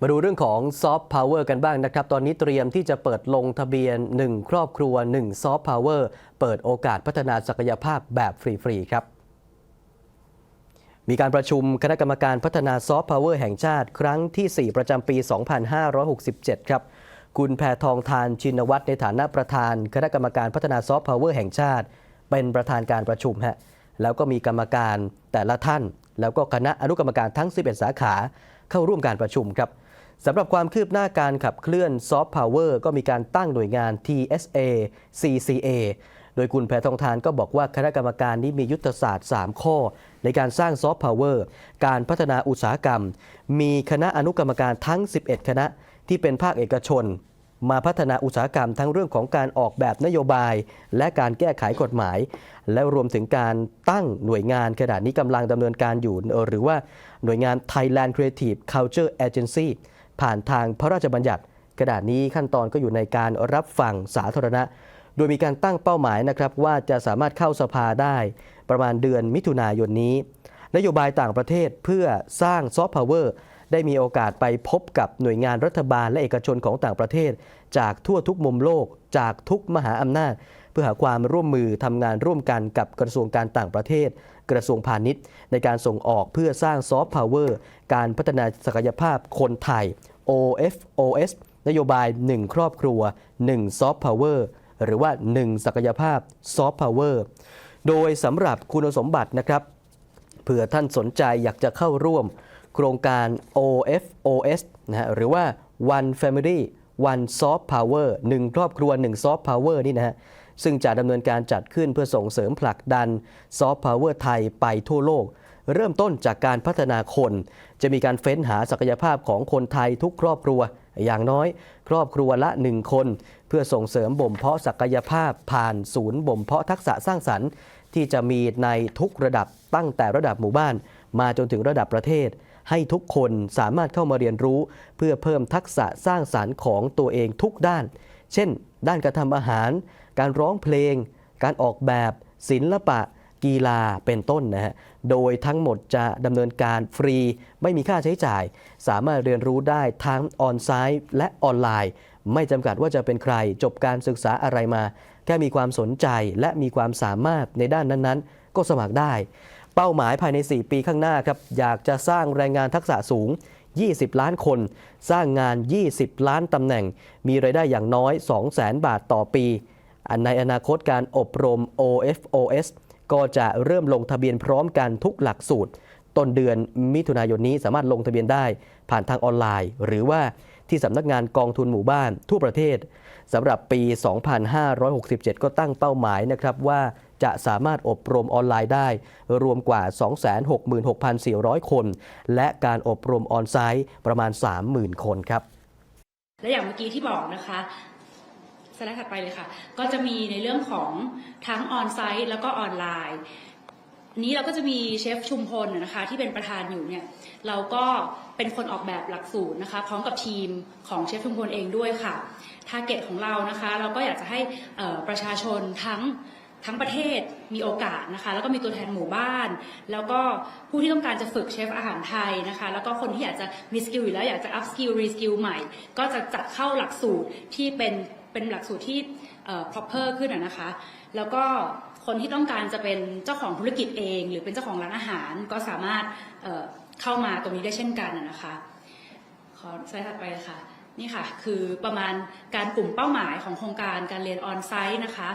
มาดูเรื่องของซอฟต์พาวเวอร์กันบ้างนะครับ ตอนนี้เตรียมที่จะเปิดลงทะเบียน 1 ครอบครัว1ซอฟต์พาวเวอร์เปิดโอกาสพัฒนาศักยภาพแบบฟรี ๆ ครับ มีการประชุมคณะกรรมการพัฒนาซอฟต์พาวเวอร์แห่งชาติครั้งที่ 4 ประจำปี 2567 ครับ คุณแพทองทานชินวัตรในฐานะประธาน คณะกรรมการพัฒนาซอฟต์พาวเวอร์แห่งชาติ เป็นประธานการประชุมฮะแล้วก็มีกรรมการแต่ละท่าน แล้วก็คณะอนุกรรมการทั้ง 11 สาขา เข้าร่วมการประชุมครับ สำหรับความคืบหน้าการขับเคลื่อนซอฟต์พาวเวอร์ก็มีการตั้งหน่วยงาน TSA CCA โดยคุณแพทองทานก็บอกว่าคณะกรรมการนี้มียุทธศาสตร์ 3 ข้อ ในการสร้างซอฟต์พาวเวอร์การพัฒนาอุตสาหกรรม มีคณะอนุกรรมการทั้ง 11 คณะที่เป็นภาคเอกชน มาพัฒนาอุตสาหกรรมทั้งเรื่องของการออกแบบนโยบาย และการแก้ไขกฎหมาย และรวมถึงการตั้งหน่วยงานขณะนี้กำลังดำเนินการอยู่หรือว่าหน่วยงาน Thailand Creative Culture Agency ผ่านทางพระราชบัญญัติขณะดาษนี้ขั้นตอนก็อยู่ในการรับฟังสาธารณะ โดยมีการตั้งเป้าหมายนะครับว่าจะสามารถเข้าสภาได้ประมาณเดือนมิถุนายนนี้ นโยบายต่างประเทศเพื่อสร้างซอฟต์พาวเวอร์ได้มีโอกาสไปพบกับหน่วยงานรัฐบาลและเอกชนของต่างประเทศ จากทั่วทุกมุมโลก จากทุกมหาอำนาจ เพื่อหาความร่วมมือทำงานร่วมกันกับกระทรวงการต่างประเทศ กระทรวงพาณิชย์ ในการส่งออกเพื่อสร้างซอฟต์พาวเวอร์การพัฒนาศักยภาพคนไทย OFOS นโยบาย 1 ครอบครัว1ซอฟต์พาวเวอร์หรือว่า 1 ศักยภาพซอฟต์พาวเวอร์โดยสำหรับคุณสมบัตินะครับเผื่อท่านสนใจอยากจะเข้าร่วม โครงการ OFOS นะฮะหรือว่า One Family One Soft Power 1 ครอบครัว 1 Soft Power นี่นะฮะ ซึ่งจะดำเนินการจัดขึ้นเพื่อส่งเสริมผลักดัน Soft Power ไทยไปทั่วโลก เริ่มต้นจากการพัฒนาคน จะมีการเฟ้นหาศักยภาพของคนไทยทุกครอบครัว อย่างน้อย ครอบครัวละ1คน เพื่อส่งเสริมบ่มเพาะศักยภาพผ่านศูนย์บ่มเพาะทักษะสร้างสรรค์ที่จะมีในทุกระดับตั้งแต่ระดับหมู่บ้าน มาจนถึงระดับประเทศ ให้ทุกคนสามารถเข้ามาเรียนรู้ เพื่อเพิ่มทักษะสร้างสารรค์ของตัวเองทุกด้าน เช่น ด้านการทำอาหาร การร้องเพลง การออกแบบ ศิลปะ กีฬาเป็นต้นนะฮะ โดยทั้งหมดจะดำเนินการฟรี ไม่มีค่าใช้จ่าย สามารถเรียนรู้ได้ทั้งออนไซต์และออนไลน์ ไม่จำกัดว่าจะเป็นใครจบการศึกษาอะไรมา แค่มีความสนใจและมีความสามารถในด้านนั้นๆ ก็สมัครได้ เป้าหมายภายใน 4 ปีข้างหน้าครับอยากจะสร้างแรงงานทักษะสูง 20 ล้านคน สร้างงาน 20 ล้านตำแหน่ง มีไรายได้อย่างน้อย 200,000 บาทต่อปีอันในอนาคตการอบรม OFOS ก็จะเริ่มลงทะเบียนพร้อมกันทุกหลักสูตร ต้นเดือนมิถุนายนนี้สามารถลงทะเบียนได้ ผ่านทางออนไลน์ หรือว่าที่สำนักงานกองทุนหมู่บ้านทั่วประเทศสำหรับปี 2567 ก็ตั้งเป้าหมายนะครับว่า จะสามารถอบรมออนไลน์ได้ รวมกว่า 266,400 คน และการอบรมออนไซต์ประมาณ 30,000 คนครับ และอย่างเมื่อกี้ที่บอกนะคะสไลด์ถัดไปเลยค่ะ ก็จะมีในเรื่องของทั้งออนไซต์แล้วก็ออนไลน์นี้เราก็จะมีเชฟชุมพลนะคะที่เป็นประธานอยู่เนี่ยเราก็เป็นคนออกแบบหลักสูตรนะคะพร้อมกับทีมของเชฟชุมพลเองด้วยค่ะทาร์เก็ตของเรานะคะ เราก็อยากจะให้ประชาชนทั้ง ทั้งประเทศมีโอกาสนะคะ แล้วก็มีตัวแทนหมู่บ้าน แล้วก็ผู้ที่ต้องการจะฝึกเชฟอาหารไทยนะคะ แล้วก็คนที่อยากจะมีสกิลอยู่แล้วอยากจะอัพสกิลรีสกิลใหม่ ก็จะจัดเข้าหลักสูตรที่เป็นเป็นหลักสูตรที่ proper ขึ้นนะคะ แล้วก็คนที่ต้องการจะเป็นเจ้าของธุรกิจเอง หรือเป็นเจ้าของร้านอาหารก็สามารถเเข้ามาตรงนี้ได้เช่นกันนะคะขอสไลด์ถัดไปค่ะนี่ค่ะ คือประมาณการกลุ่มเป้าหมายของโครงการการเรียนออนไซต์นะคะ